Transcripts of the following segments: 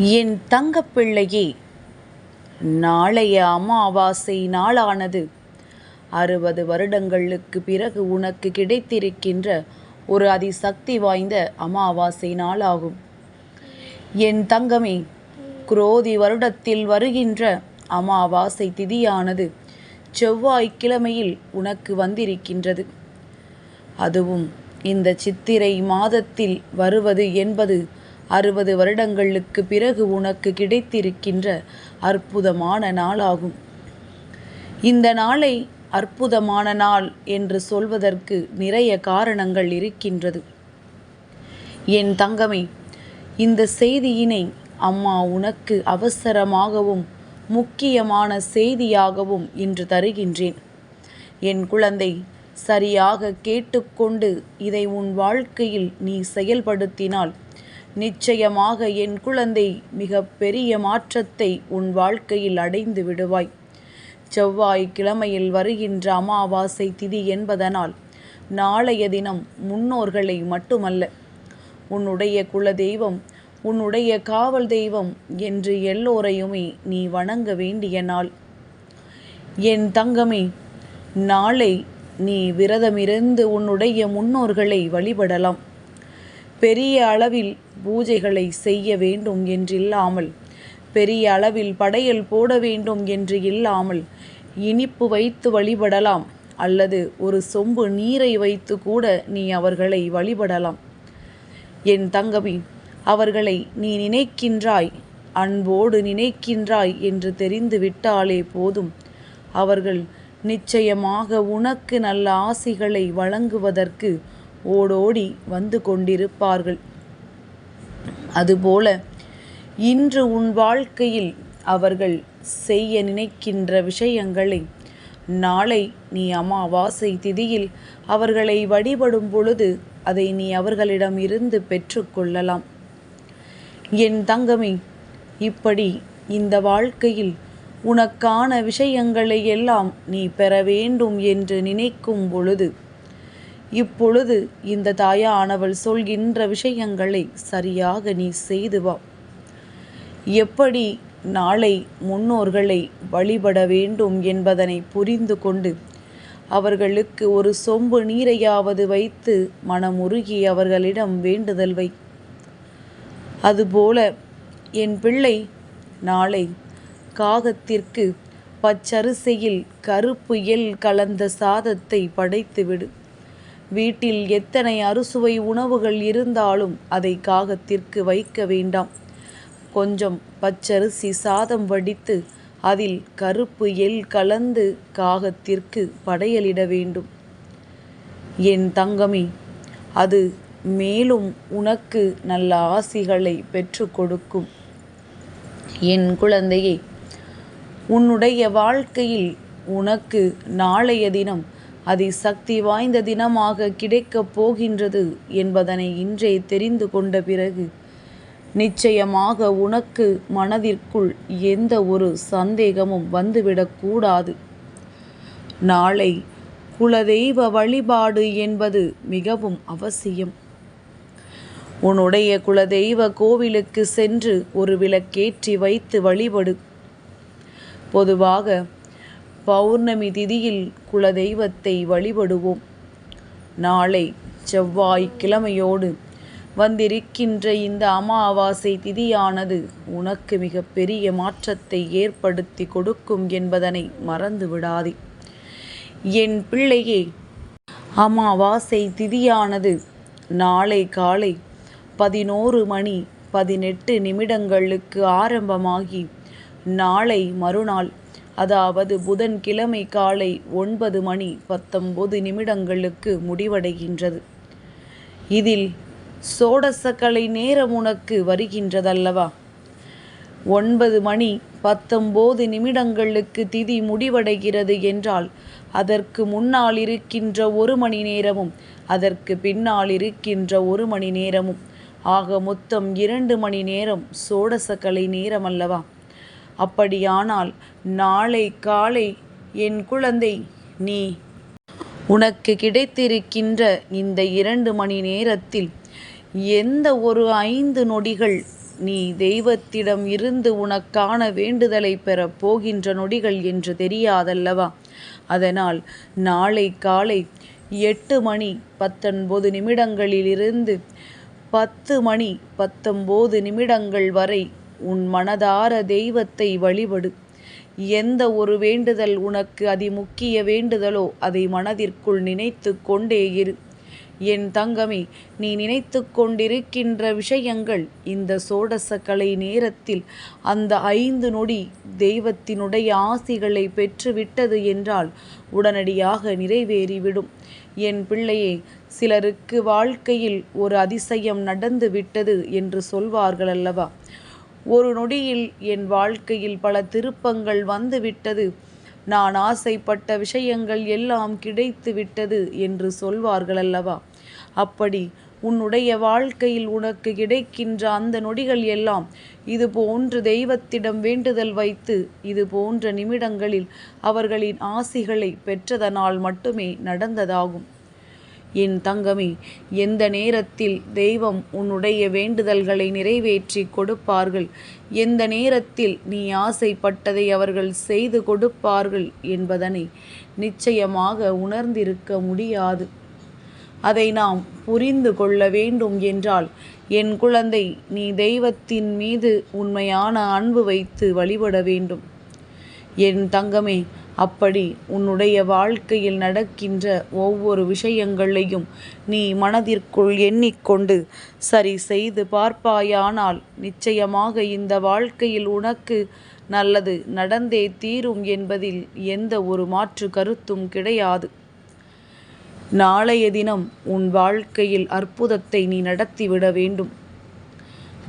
என் தங்கப்பிள்ளையே நாளைய அமாவாசை நாளானது. அறுபது வருடங்களுக்கு பிறகு உனக்கு கிடைத்திருக்கின்ற ஒரு அதிசக்தி வாய்ந்த அமாவாசை நாளாகும். என் தங்கமே குரோதி வருடத்தில் வருகின்ற அமாவாசை திதியானது செவ்வாய்க்கிழமையில் உனக்கு வந்திருக்கின்றது. அதுவும் இந்த சித்திரை மாதத்தில் வருவது என்பது அறுபது வருடங்களுக்கு பிறகு உனக்கு கிடைத்திருக்கின்ற அற்புதமான நாளாகும். இந்த நாளை அற்புதமான நாள் என்று சொல்வதற்கு நிறைய காரணங்கள் இருக்கின்றது. என் தங்கமே இந்த செய்தியினை அம்மா உனக்கு அவசரமாகவும் முக்கியமான செய்தியாகவும் இன்று தருகின்றேன். என் குழந்தை சரியாக கேட்டுக்கொண்டு இதை உன் வாழ்க்கையில் நீ செயல்படுத்தினால் நிச்சயமாக என் குழந்தை மிக பெரிய மாற்றத்தை உன் வாழ்க்கையில் அடைந்து விடுவாய். செவ்வாய் கிழமையில் வருகின்ற அமாவாசை திதி என்பதனால் நாளைய தினம் முன்னோர்களை மட்டுமல்ல உன்னுடைய குலதெய்வம் உன்னுடைய காவல் தெய்வம் என்று எல்லோரையுமே நீ வணங்க வேண்டிய நாள் என் தங்கமே நாளை நீ விரதமிருந்து உன்னுடைய முன்னோர்களை வழிபடலாம். பெரிய அளவில் பூஜைகளை செய்ய வேண்டும் என்றில்லாமல் பெரிய அளவில் படையல் போட வேண்டும் என்று இல்லாமல் இனிப்பு வைத்து வழிபடலாம் அல்லது ஒரு சொம்பு நீரை வைத்து கூட நீ அவர்களை வழிபடலாம். என் தங்கமி அவர்களை நீ நினைக்கின்றாய் அன்போடு நினைக்கின்றாய் என்று தெரிந்து விட்டாலே போதும். அவர்கள் நிச்சயமாக உனக்கு நல்ல ஆசிகளை வழங்குவதற்கு ஓடோடி வந்து கொண்டிருப்பார்கள். அதுபோல இன்று உன் வாழ்க்கையில் அவர்கள் செய்ய நினைக்கின்ற விஷயங்களை நாளை நீ அமாவாசை திதியில் அவர்களை வழிபடும் பொழுது அதை நீ அவர்களிடம் இருந்து பெற்றுக்கொள்ளலாம் என் தங்கமே இப்படி இந்த வாழ்க்கையில் உனக்கான விஷயங்களை எல்லாம் நீ பெற வேண்டும் என்று நினைக்கும் பொழுது இப்பொழுது இந்த தாயானவள் சொல்கின்ற விஷயங்களை சரியாக நீ செய்து வா. எப்படி நாளை முன்னோர்களை வழிபட வேண்டும் என்பதனை புரிந்து கொண்டு அவர்களுக்கு ஒரு சொம்பு நீரையாவது வைத்து மனமுருகி அவர்களிடம் வேண்டுதல் வை. அதுபோல என் பிள்ளை நாளை காகத்திற்கு பச்சரிசையில் கருப்பு எல் கலந்த சாதத்தை படைத்துவிடு. வீட்டில் எத்தனை அறுசுவை உணவுகள் இருந்தாலும் அதை காகத்திற்கு வைக்க வேண்டாம். கொஞ்சம் பச்சரிசி சாதம் வடித்து அதில் கருப்பு எல் கலந்து காகத்திற்கு படையலிட வேண்டும். என் தங்கமே அது மேலும் உனக்கு நல்ல ஆசிகளை பெற்று கொடுக்கும். என் குழந்தையே உன்னுடைய வாழ்க்கையில் உனக்கு நாளைய தினம் அதிசக்தி வாய்ந்த தினமாக கிடைக்கப் போகின்றது என்பதனை இன்றே தெரிந்து கொண்ட பிறகு நிச்சயமாக உனக்கு மனதிற்குள் எந்த ஒரு சந்தேகமும் வந்துவிடக்கூடாது நாளை குலதெய்வ வழிபாடு என்பது மிகவும் அவசியம். உன்னுடைய குலதெய்வ கோவிலுக்கு சென்று ஒரு விளக்கேற்றி வைத்து வழிபடு. பொதுவாக பௌர்ணமி திதியில் குலதெய்வத்தை வழிபடுவோம். நாளை செவ்வாய் கிழமையோடு வந்திருக்கின்ற இந்த அமாவாசை திதியானது உனக்கு மிக பெரிய மாற்றத்தை ஏற்படுத்தி கொடுக்கும் என்பதனை மறந்து விடாதே என் பிள்ளையே அமாவாசை திதியானது நாளை காலை பதினோரு மணி பதினெட்டு நிமிடங்களுக்கு ஆரம்பமாகி நாளை மறுநாள் அதாவது புதன்கிழமை காலை ஒன்பது மணி பத்தொன்பது நிமிடங்களுக்கு முடிவடைகின்றது. இதில் சோடசக்கலை நேரம் உனக்கு வருகின்றதல்லவா? ஒன்பது மணி பத்தொம்போது நிமிடங்களுக்கு திதி முடிவடைகிறது என்றால் அதற்கு முன்னால் இருக்கின்ற ஒரு மணி நேரமும் அதற்கு பின்னால் இருக்கின்ற ஒரு மணி நேரமும். ஆக மொத்தம் இரண்டு மணி நேரம் சோடசக்கலை நேரம் அல்லவா அப்படியானால் நாளை காலை என் குழந்தை நீ. உனக்கு கிடைத்திருக்கின்ற இந்த இரண்டு மணி நேரத்தில் எந்த ஒரு ஐந்து நொடிகள் நீ தெய்வத்திடம் இருந்து உனக்கான வேண்டுதலை பெறப் போகின்ற நொடிகள் என்று தெரியாதல்லவா? அதனால் நாளை காலை எட்டு மணி பத்தொன்பது நிமிடங்களிலிருந்து பத்து மணி பத்தொம்போது நிமிடங்கள் வரை உன் மனதார தெய்வத்தை வழிபடு. எந்த ஒரு வேண்டுதல் உனக்கு அதிமுக்கிய வேண்டுதலோ அதை மனதிற்குள் நினைத்து கொண்டே இரு. என் தங்கமே நீ நினைத்து கொண்டிருக்கின்ற விஷயங்கள் இந்த சோடசக்கலை நேரத்தில் அந்த ஐந்து நொடி தெய்வத்தினுடைய ஆசிகளை பெற்றுவிட்டது என்றால் உடனடியாக நிறைவேறிவிடும். என் பிள்ளையே சிலருக்கு வாழ்க்கையில் ஒரு அதிசயம் நடந்து விட்டது என்று சொல்வார்கள் அல்லவா ஒரு நொடியில் என் வாழ்க்கையில் பல திருப்பங்கள் வந்துவிட்டது. நான் ஆசைப்பட்ட விஷயங்கள் எல்லாம் கிடைத்து விட்டது என்று சொல்வார்கள் அல்லவா அப்படி உன்னுடைய வாழ்க்கையில் உனக்கு கிடைக்கின்ற அந்த நொடிகள் எல்லாம் இது போன்று தெய்வத்திடம் வேண்டுதல் வைத்து இது போன்ற நிமிடங்களில் அவர்களின் ஆசிகளை பெற்றதனால் மட்டுமே நடந்ததாகும். என் தங்கமே எந்த நேரத்தில் தெய்வம் உன்னுடைய வேண்டுதல்களை நிறைவேற்றி கொடுப்பார்கள்? எந்த நேரத்தில் நீ ஆசைப்பட்டதை அவர்கள் செய்து கொடுப்பார்கள் என்பதனை நிச்சயமாக உணர்ந்திருக்க முடியாது. அதை நாம் புரிந்து கொள்ள வேண்டும் என்றால் என் குழந்தை நீ தெய்வத்தின் மீது உண்மையான அன்பு வைத்து வழிபட வேண்டும். என் தங்கமே அப்படி உன்னுடைய வாழ்க்கையில் நடக்கின்ற ஒவ்வொரு விஷயங்களையும் நீ மனதிற்குள் எண்ணிக்கொண்டு சரி செய்து பார்ப்பாயானால் நிச்சயமாக இந்த வாழ்க்கையில் உனக்கு நல்லது நடந்தே தீரும் என்பதில் எந்த ஒரு மாற்று கருத்தும் கிடையாது. நாளைய தினம் உன் வாழ்க்கையில் அற்புதத்தை நீ நடத்திவிட வேண்டும்.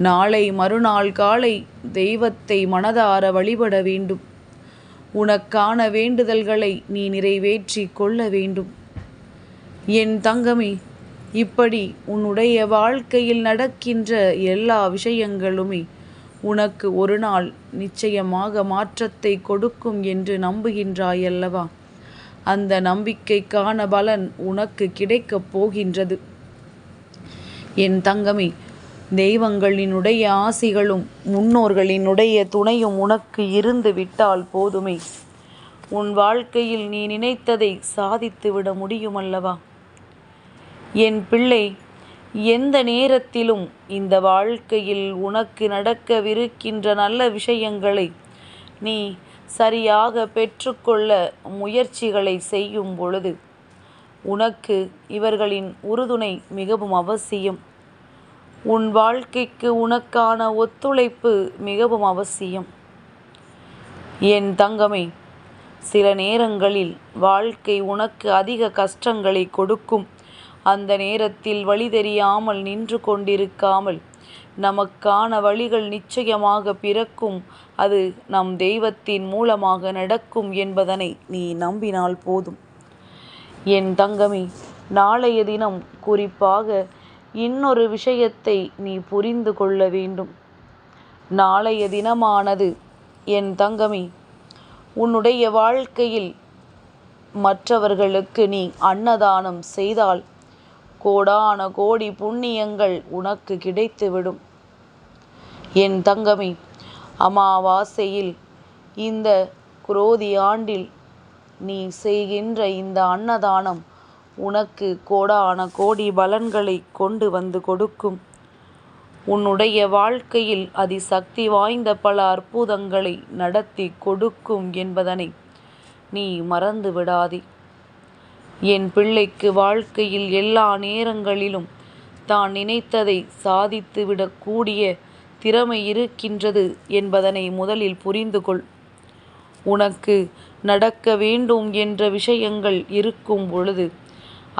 நாளை மறுநாள் காலை தெய்வத்தை மனதார வழிபட வேண்டும். உனக்கான வேண்டுதல்களை நீ நிறைவேற்றி கொள்ள வேண்டும். என் தங்கமே இப்படி உன்னுடைய வாழ்க்கையில் நடக்கின்ற எல்லா விஷயங்களுமே உனக்கு ஒரு நாள் நிச்சயமாக மாற்றத்தை கொடுக்கும் என்று நம்புகின்றாயல்லவா? அந்த நம்பிக்கைக்கான பலன் உனக்கு கிடைக்கப் போகின்றது. என் தங்கமே தெய்வங்களினுடைய ஆசிகளும் முன்னோர்களினுடைய துணையும் உனக்கு இருந்து விட்டால் போதுமே. உன் வாழ்க்கையில் நீ நினைத்ததை சாதித்து விட முடியுமல்லவா? என் பிள்ளை எந்த நேரத்திலும் இந்த வாழ்க்கையில் உனக்கு நடக்கவிருக்கின்ற நல்ல விஷயங்களை நீ சரியாக பெற்றுக்கொள்ள முயற்சிகளை செய்யும் பொழுது உனக்கு இவர்களின் உறுதுணை மிகவும் அவசியம். உன் வாழ்க்கைக்கு உனக்கான ஒத்துழைப்பு மிகவும் அவசியம். என் தங்கமே சில நேரங்களில் வாழ்க்கை உனக்கு அதிக கஷ்டங்களை கொடுக்கும். அந்த நேரத்தில் வழி தெரியாமல் நின்று கொண்டிருக்காமல் நமக்கான வழிகள் நிச்சயமாக பிறக்கும். அது நம் தெய்வத்தின் மூலமாக நடக்கும் என்பதனை நீ நம்பினால் போதும். என் தங்கமே நாளைய தினம் குறிப்பாக இன்னொரு விஷயத்தை நீ புரிந்து கொள்ள வேண்டும். நாளைய தினமானது என் தங்கமே உன்னுடைய வாழ்க்கையில் மற்றவர்களுக்கு நீ அன்னதானம் செய்தால் கோடான கோடி புண்ணியங்கள் உனக்கு கிடைத்துவிடும். என் தங்கமே அமாவாசையில் இந்த குரோதி ஆண்டில் நீ செய்கின்ற இந்த அன்னதானம் உனக்கு கோடான கோடி பலன்களை கொண்டு வந்து கொடுக்கும். உன்னுடைய வாழ்க்கையில் அதிசக்தி வாய்ந்த பல அற்புதங்களை நடத்தி கொடுக்கும் என்பதனை நீ மறந்து விடாதே. என் பிள்ளைக்கு வாழ்க்கையில் எல்லா நேரங்களிலும் தான் நினைத்ததை சாதித்து விடக்கூடிய திறமை இருக்கின்றது என்பதனை முதலில் புரிந்து கொள். உனக்கு நடக்க வேண்டும் என்ற விஷயங்கள் இருக்கும் பொழுது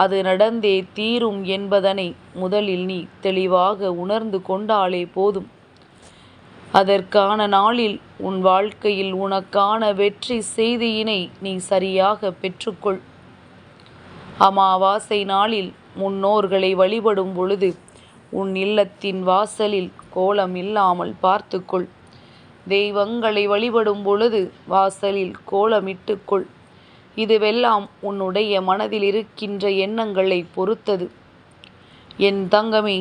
அது நடந்தே தீரும் என்பதனை முதலில் நீ தெளிவாக உணர்ந்து கொண்டாலே போதும். அதற்கான நாளில் உன் வாழ்க்கையில் உனக்கான வெற்றி செய்தியினை நீ சரியாக பெற்றுக்கொள். அமாவாசை நாளில் முன்னோர்களை வழிபடும் பொழுது உன் இல்லத்தின் வாசலில் கோலம் இல்லாமல் பார்த்துக்கொள். தெய்வங்களை வழிபடும் பொழுது வாசலில் கோலமிட்டுக்கொள் இதுவெல்லாம் உன்னுடைய மனதில் இருக்கின்ற எண்ணங்களை பொறுத்தது. என் தங்கமே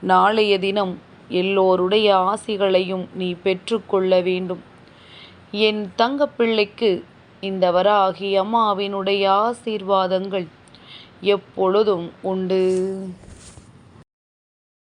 நாளைய தினம் எல்லோருடைய ஆசிகளையும் நீ பெற்றுக்கொள்ள வேண்டும். என் தங்கப்பிள்ளைக்கு இந்த வராகி அம்மாவினுடைய ஆசீர்வாதங்கள் எப்பொழுதும் உண்டு.